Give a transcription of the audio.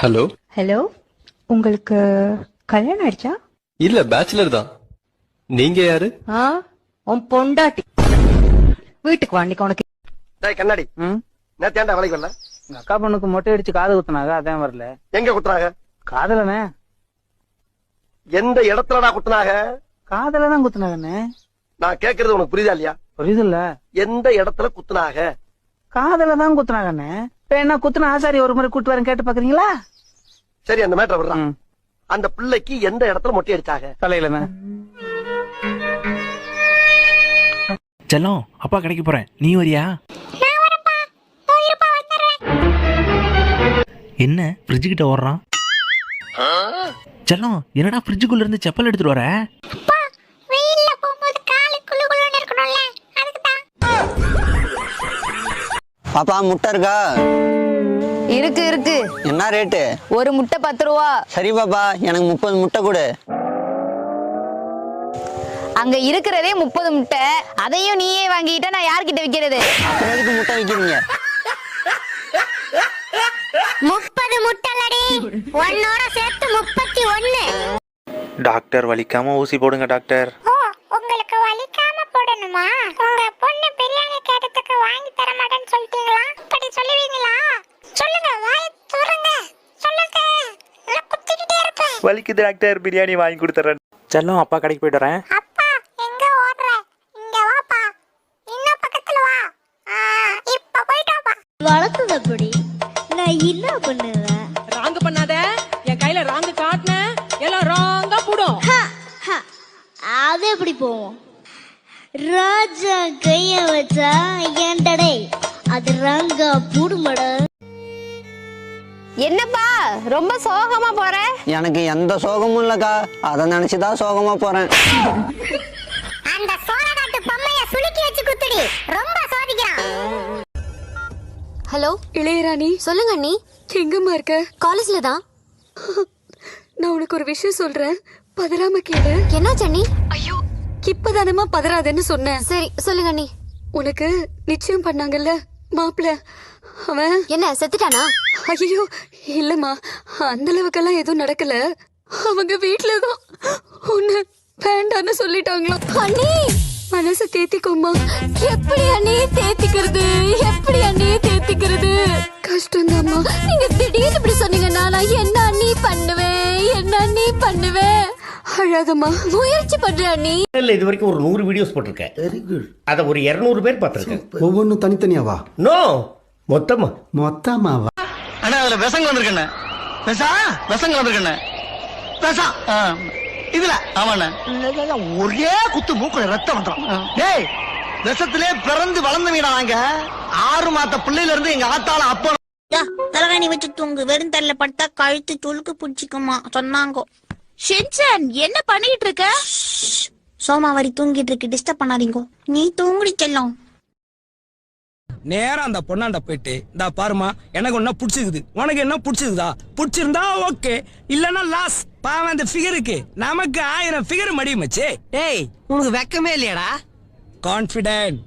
Hello hello உங்களுக்கு கல்யாணம் ஆயிடுச்சா? இல்ல பேச்சுலர் தான். நீங்க யாரு? ஆ உன் பொண்டாட்டி. வீட்டுக்கு வா இன்னைக்கு உனக்கு. டேய் கண்ணாடி. நேத்து ஏன்டா வேலைக்கு வரல? எங்க அக்கா பொண்ணுக்கு மொட்டை அடிச்சு காது குத்துனாங்க அதான் வரல. எங்க குத்துனாங்க? காதலனே? எந்த இடத்துலடா குத்துனாங்க? காதல தான் குத்துனாங்கண்ணே. நான் கேக்குறது உனக்கு புரியுதா இல்லையா? புரியுது இல்ல எந்த இடத்துல குத்துனாங்க? காதல தான் குத்துனாங்கண்ணே. என்ன குத்துன ஆசாரி ஒரு முறை கூட்டு வரேன் கேட்டு பாக்குறீங்களா? சரி அந்த மேட்டர் விடுறான். அந்த பிள்ளைக்கு எந்த இடத்துல மொட்டை அடிச்சாங்க? தலையிலண்ணே செல்லம் அப்பா கடைக்கு போறேன். நீ வரியா? என்ன ஃப்ரிட்ஜு கிட்ட ஓடுறான்? செல்லம் என்னடா ஃப்ரிட்ஜுக்குள்ள இருந்து செப்பல் எடுத்துட்டு வர? பாப்பா முட்டை இருக்கா? இருக்கு இருக்கு. என்ன ரேட்டு ஒரு முட்டை பத்து ரூபா. சரி பாப்பா எனக்கு முப்பது முட்டை கொடு. அங்க இருக்கிறதே முப்பது முட்டை. அதையும் நீயே வாங்கிட்டா நான் யார்கிட்ட விக்கிறது? அப்புறம் எதுக்கு முட்டை விற்கிறீங்க முப்பது முட்டலடி. ஒன்னோட சேர்த்து முப்பத்தி ஒண்ணு டாக்டர் வலிக்காம ஊசி போடுங்க டாக்டர். வலிக்காம போடணுமா? உங்க பொண்ணு பிரியாணி கேட்டதுக்கு வாங்கி தர மாட்டேன்னு சொல்லிட்டீங்களா? அப்படி சொல்லுவீங்களா? சொல்லுங்க வாய துறங்க. சொல்லுங்க. நான் குத்திக்கிட்டே இருப்பேன். வலிக்குது டாக்டர். பிரியாணி வாங்கி கொடுத்துறேன் செல்லம் அப்பா கடைக்கு போயிட்டு வரேன். அப்பா எங்க ஓடுற? இங்க வாப்பா. இன்னும் பக்கத்துல வா. ஆ, இப்ப போயிட்டு வாப்பா. வளர்த்தது அப்படி நான் என்ன பண்ணுவேன்? ராங்கு பண்ணாத. என் கையில ராங்கு காட்டின. எல்லாம் ராங்கா போடும். அது எப்படி போவோம்? ராஜா கைய வச்சா ஏன்டடே அது ரங்கா பூடுமட. என்னப்பா ரொம்ப சோகமா போற? எனக்கு எந்த சோகமும் இல்லக்கா. அதை நினைச்சுதான் சோகமா போறேன். அந்த சோழநாட்டு பொம்மைய சுளுக்கி வச்சு குத்துடி. ரொம்ப சோதிக்கிறான். ஹலோ? இளையராணி. சொல்லுங்க அண்ணி. எங்கம்மா இருக்க? காலேஜ்ல தான். நான் உனக்கு ஒரு விஷயம் சொல்றேன். பதறாம கேளு. என்னாச்சு அண்ணி? ஐயோ இப்பதானமா பதறாதேன்னு சொன்னேன். சரி சொல்லுங்க அண்ணி. உனக்கு நிச்சயம் பண்ணாங்கல்ல மாப்பிள்ள அவன் என்ன செத்துட்டானா? ஐயோ இல்லம்மா. அந்த அளவுக்கெல்லாம் எதுவும் நடக்கல. அவங்க வீட்டுல தான் உன்னை வேண்டான்னு சொல்லிட்டாங்களாம் அண்ணி! மனசை தேத்திக்கோமா எப்படி அண்ணி தேத்திக்கிறது? எப்படி அண்ணி தேத்திக்கிறது? கஷ்டம்தாம்மா. நீங்க திடீர்னு இப்படி சொன்னீங்கன்னா நான் என்ன அண்ணி பண்ணுவேன்? என்ன அண்ணி பண்ணுவேன்? அழாதம்மா முயற்சி பண்றேன் அண்ணி இல்ல இது வரைக்கும் ஒரு நூறு வீடியோஸ் போட்டிருக்கேன். வெரி குட் அத ஒரு இருநூறு பேர் பார்த்திருக்கேன். ஒவ்வொன்றும் தனித்தனியாவா? நோ மொத்தமா. மொத்தமாவா? அண்ணா அதுல விசங்க வந்திருக்கண்ணே விசா விசங்க வந்திருக்கண்ணே விசா இதுல. ஆமாண்ணே. ஒரே குத்து மூக்குல ரத்தம் வந்துடும் டேய் விஷத்திலே பிறந்து வளர்ந்த வீடா நாங்க ஆறு மாத்த பிள்ளையில இருந்து எங்க ஆத்தால அப்பா தலகாணி வச்சு தூங்கு. வெறும் தள்ள பட்டா கழுத்து துளுக்கு பிடிச்சிக்குமா? சொன்னாங்க. ஷின்சான் என்ன பண்ணிட்டு இருக்க சோமாவாரி தூங்கிட்டு இருக்கு டிஸ்டர்ப் பண்ணாதீங்க. நீ தூங்குடி செல்லம். நேரா அந்த பொண்ணாண்ட போயிட்டு இந்த பாருமா எனக்கு ஒன்னா பிடிச்சிருக்குது உனக்கு என்ன பிடிச்சிருக்குதா பிடிச்சிருந்தா ஓகே இல்லனா லாஸ் பாவம் அந்த ஃபிகருக்கு நமக்கு ஆயிரம் ஃபிகர் மடியுமச்சே டேய் உனக்கு வெக்கமே இல்லையாடா? கான்பிடென்ட்